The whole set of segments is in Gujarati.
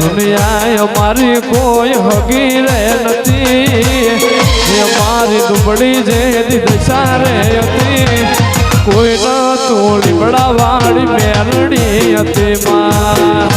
દુનિયા અમારી કોઈ હગી રે નથી. એ મારી દુબળી જે દિશા રે હતી. કોઈ ન તોડી બડાવાળી મેરડી હતી માં.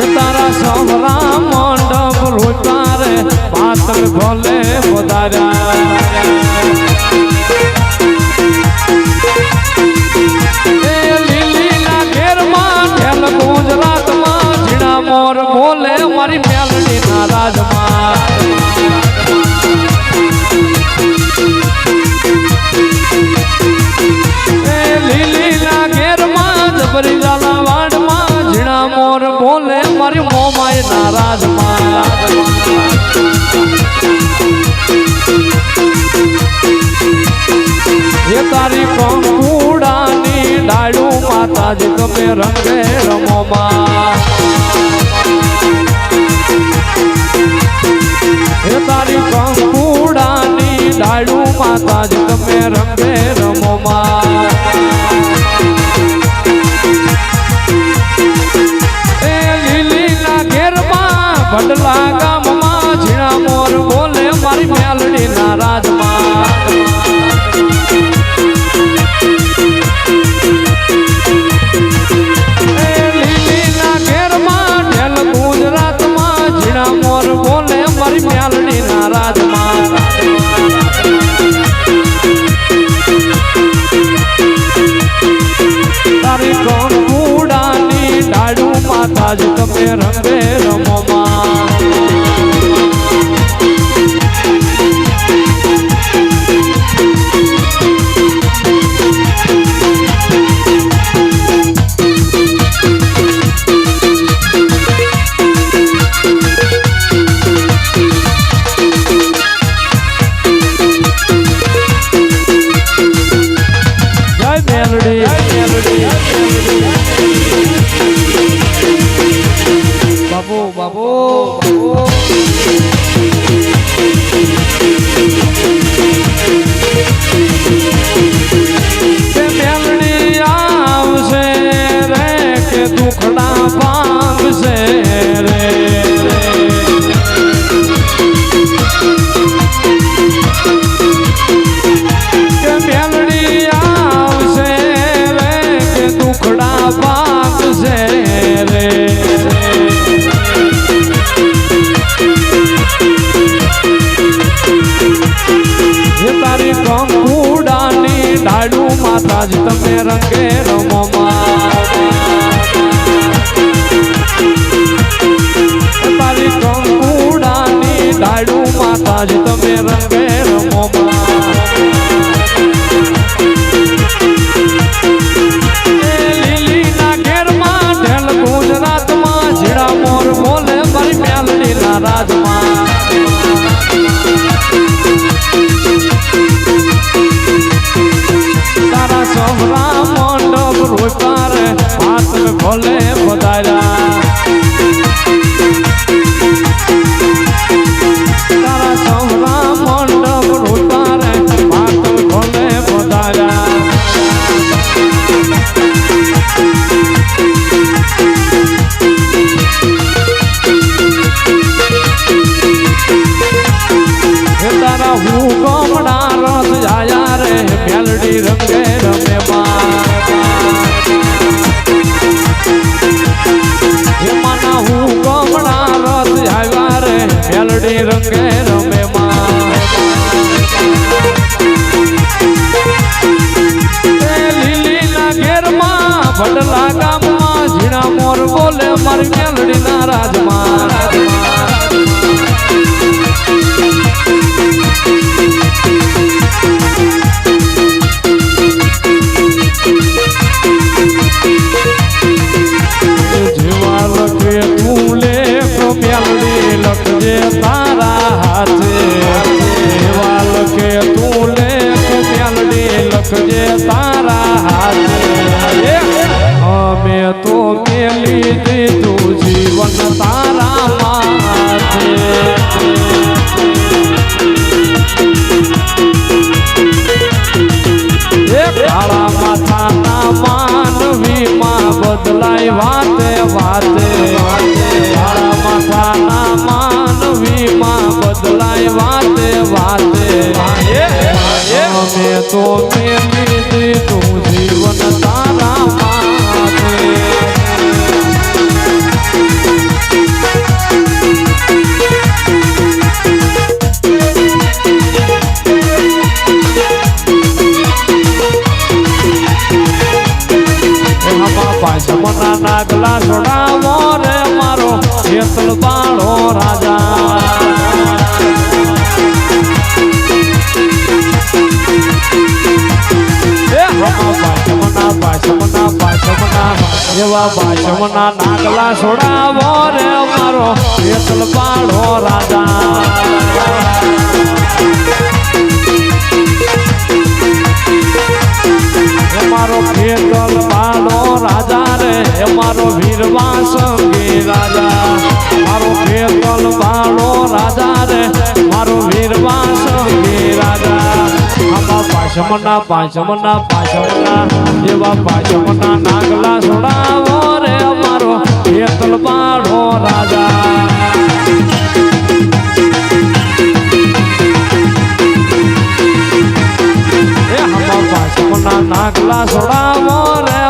એ તારા સહરા મંડપ રોપા પાત્ર ભલે ઢેલ ગુજરાતમાં, ઝીણા મોર બોલે, મારી મેલડીના રાજમાં ઘેરમાં લાલા વાડમાં ઝીણા મોર બોલે, મારી મોમાય ના રાજમાં એ તારી કંકુડાની ડાળું માતાજી, તમે રંગે રમોમાં હે તારી કંકુડાની ડાળું માતાજી, તમે રંગે રમોમાં ઘેરમાં 바보 바보 바보. માતાજી તમે રંગે રમો તારી કંકુડાની મારી મેલડી ના રાજમાં લખજે તારા હાથે. વાલ કે તું લે કુમ્યાલડી લખજે તારા હાથે. અમે તો મેલી જેસલ બાણો રાજા. એવા પાછમના નાગલા છોડાવો રે મારો જેસલ બાણો રાજા. મારો ખેતલ બાણો રાજા રે મારો વીરવા સંગી રાજા. મારો પેતલ બાળો રાજા રે, મારો વીરવાસ રાજા આમાં પાછમના પાછમના પાછમના એવા પાછમના નાગલા સોડાવો રે મારો પેતલ બાળો રાજા. નાગલા સોડાવો રે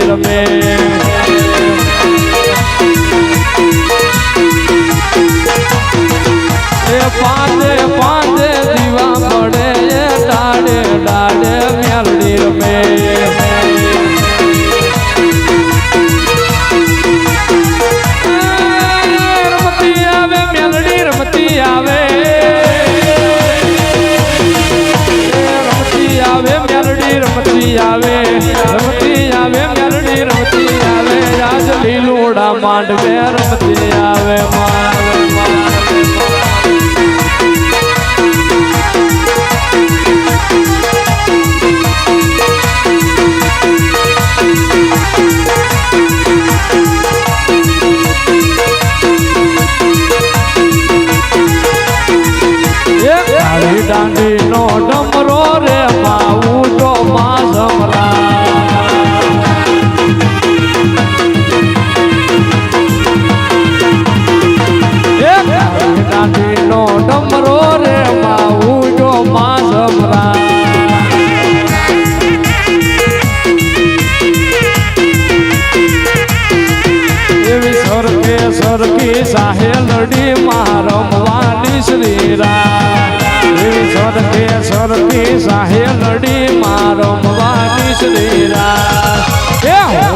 દિલ મેં ડાંડી નો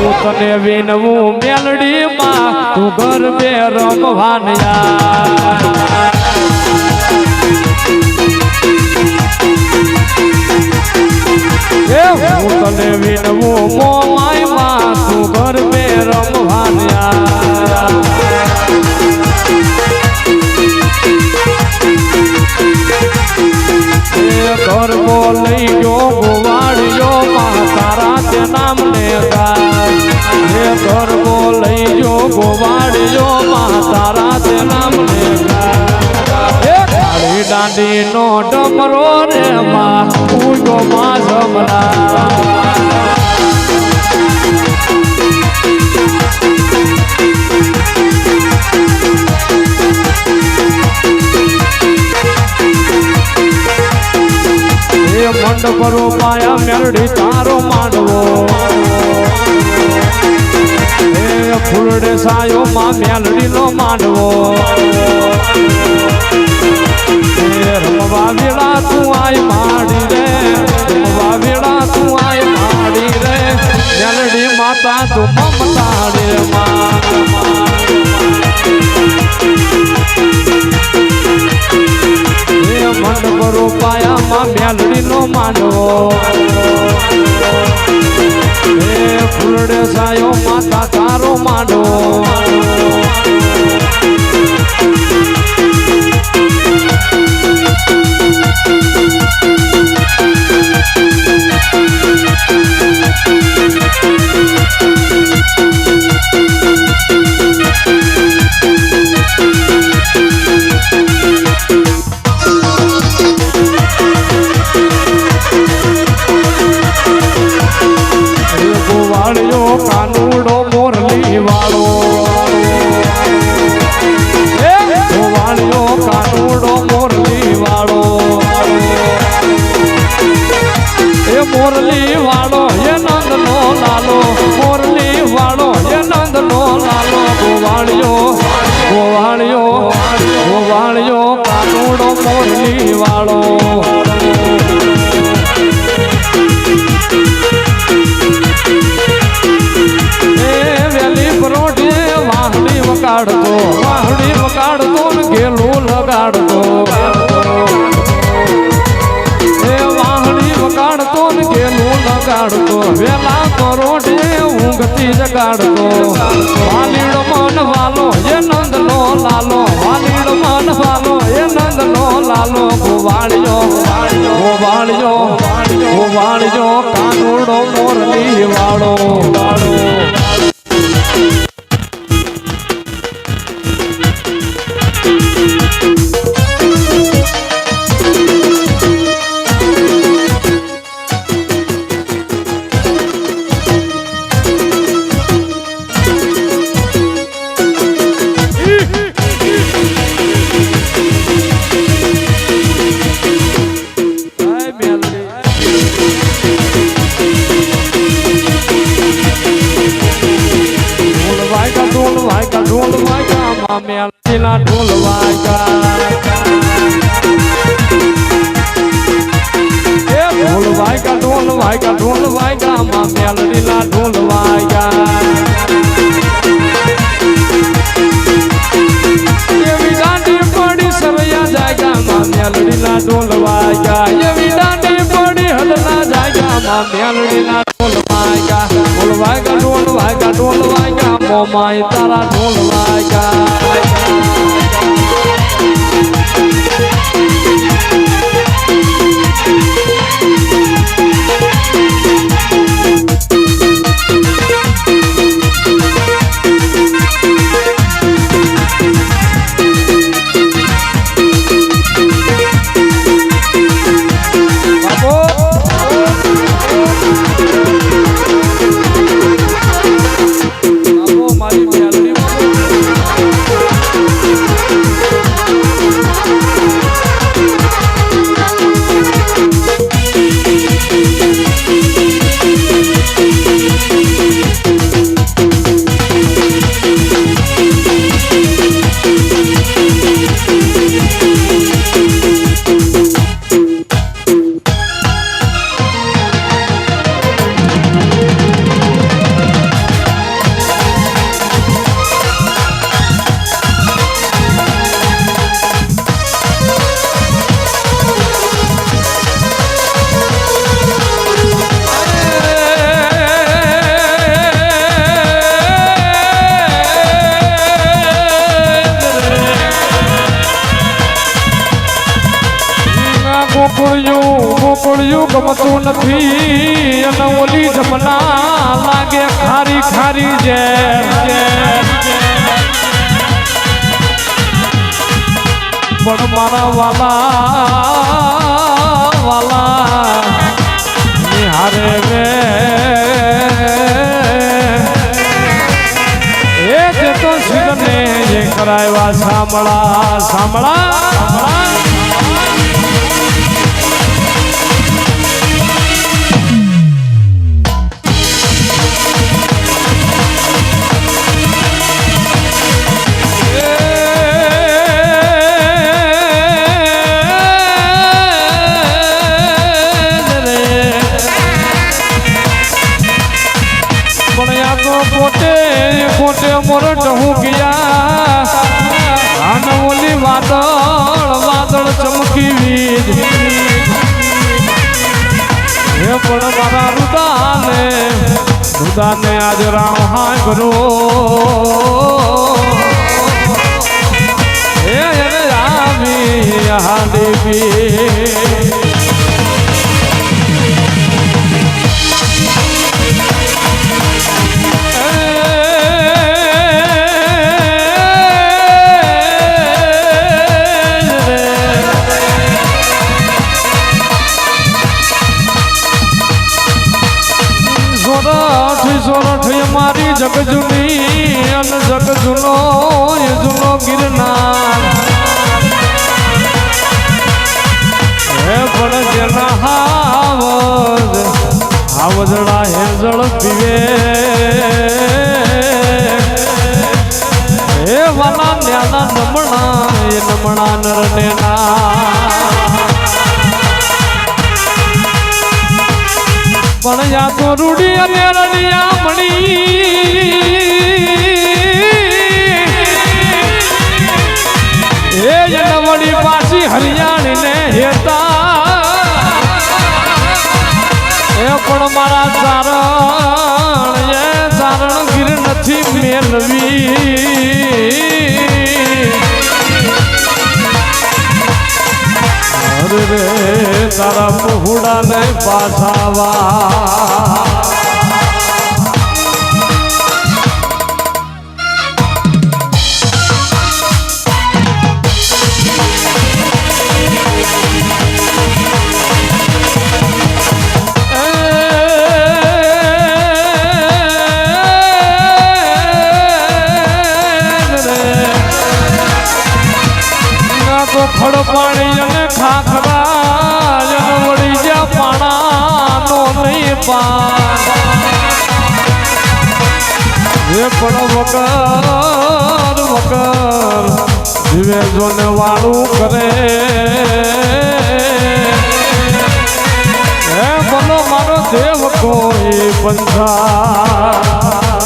હું તને વિનવું મેલડીમાં તું ઘર બે રમવાનયા માંડ ભરો પાયા મેરડી તારો માંડવો. ફૂલડે સાયો માં મેલડી નો માંડવો રમવા તું આય માડી રે, રમવા વેળા તું આય માડી રે. મેલડી માતા તું મમતા રે માં. કરો પાયામાં મેલડીનો માનવો હે ફૂલડે સાયો માતા તારો માનો વેલા કરોડે ઊંઘતી જગાડતો વાલીડ મન વાલો, એ નંદ નો લાલો. વાલીડ મન વાલો, એ નંદ નો લાલો. ગોવાળ્યો ગોવાળ્યો ગોવાળ્યો, કાનુડો મોરલી વાળો વાળો. મેલ શિલા ઢોલવા ગયા ઢોલ વાયગા ઢોલ વાયગા ઢોલ વાયગા માં મેલ લીલા ઢોલ વાયગા એવી દાંડી પડી સરૈયા જાગ્યા માં મેલ લીલા ઢોલ વાયગા એવી દાંડી પડી હલના જાગ્યા માં મેલ લીલા ઢોલ વાયગા ઢોલ વાયગા ઢોલ વાયગા ઢોલ વાયગા મોમાય તારા ઢોલ વાગ્યા ગમતું નથી, અને ઓલી જમના લાગે ખારી ખારી જેમ. પણ મારા વાલા વાલા નિહારે રે એ જે તો શિરને જે કરાવ્યા સાંભળા સાંભળા સાંભળા રુદાને આજ રામ હાય કરો હે અરે આવી સોરઠ સોરઠ મારી જગ જૂની, અને જગ જૂનો, એ જૂનો ગિરનાર. હે પણ જેના હાવજ આવજડા હે જળ પીવે. હે વાલા ન્યાના નમણા, એ નમણા નરને પણ યા તો રૂડી અને રડિયા મણી. એ જનવડી પાછી હરિયાણી ને હેતા એ પણ મારા ચારણ એ ચારણ ગીર નથી મેલવી તારા પહોળા ને પાછાવા જીવે જોને વાળું કરે. હે બોલો મારો દેવ કોઈ પંથા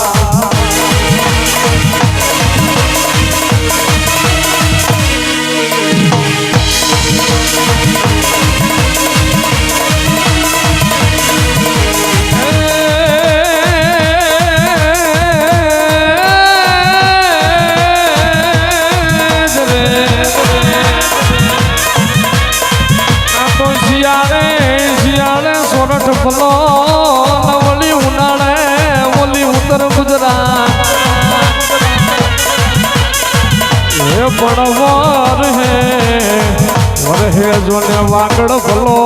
જોને વાગડ ફલો.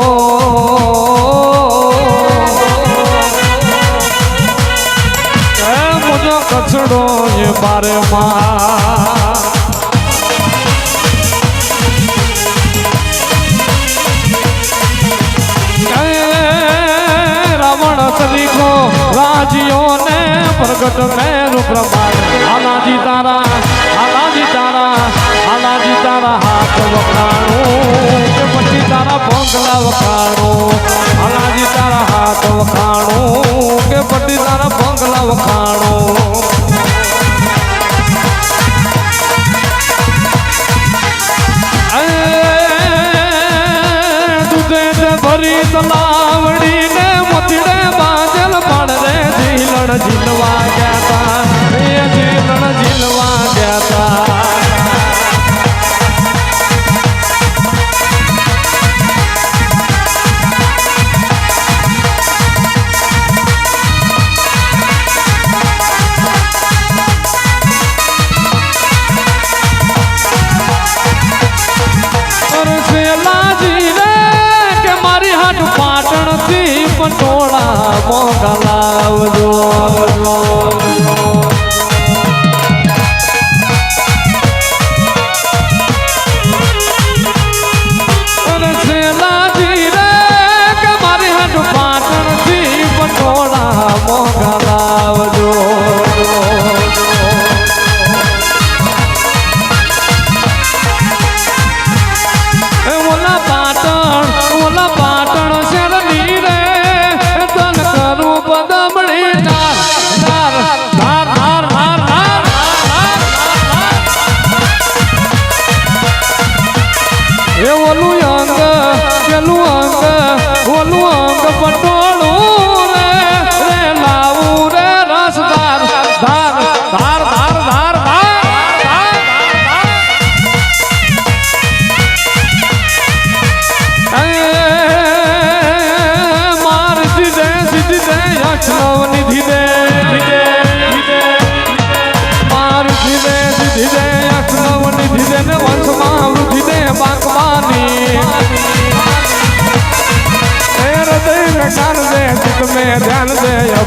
મુજો કચડો એ બારે માં. રાજીઓ ને પ્રગટ મેરુ પ્રમાણ. આલાજી તારા આલાજી તારા આલાજી તારા હાથ વખાણું. તારા ભોગલા વખાણું આલાજી તારા હાથ વખાણું, કે પટી તારા ભોગલા વખાણું. ભરી તલાવડી ને મોતીડે બાજલ પણ રે જીલણ જીલવા ગયા તા. રે ઝીલણ ગયા પટોળા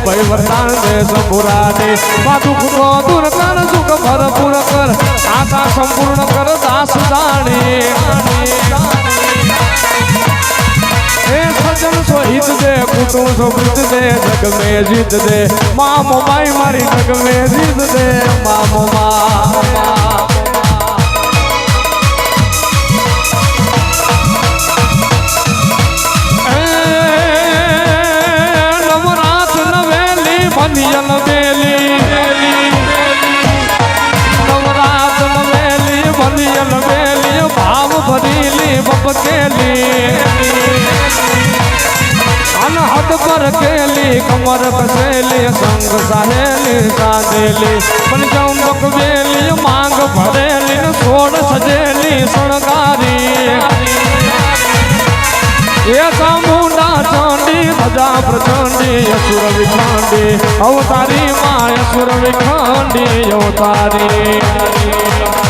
ભય વરદાન દે સંપુરાને મા દુઃખ નો દૂર કર સુખ ભરપૂર કર. આશા સંપૂર્ણ કર, દાસ દાણી હે સજન સોહિત દે, કુટુંબ સોહિત દે જગ મે જીત દે. મા મોમાઈ મારી જગ મે જીત દે મા નવેલી બનિયલ બેલી નવરાત નવેલી બનિયલ બેલી ભાવ ભરીલી, બબકેલી. અનહદ પર કેલી કમર બસેલી સંગ સાહેલી, સાધેલી. પંચમક વેલી, માંગ ભરેલી સોળ સજેલી, શણગારી. મજા પ્રચંડી અસુર વિખાંડી અવતારી માં અસુર વિખાંડી અવતારી.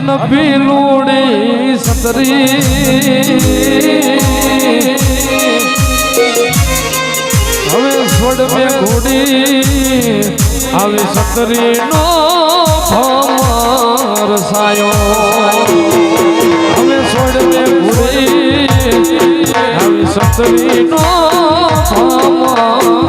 અન પીલુડી સતરી હવે છોડ મે ઘોડી આવી સતરી નો ભમર સાયો. હવે છોડ મે ઘોડી આવી સતરી નો ભમર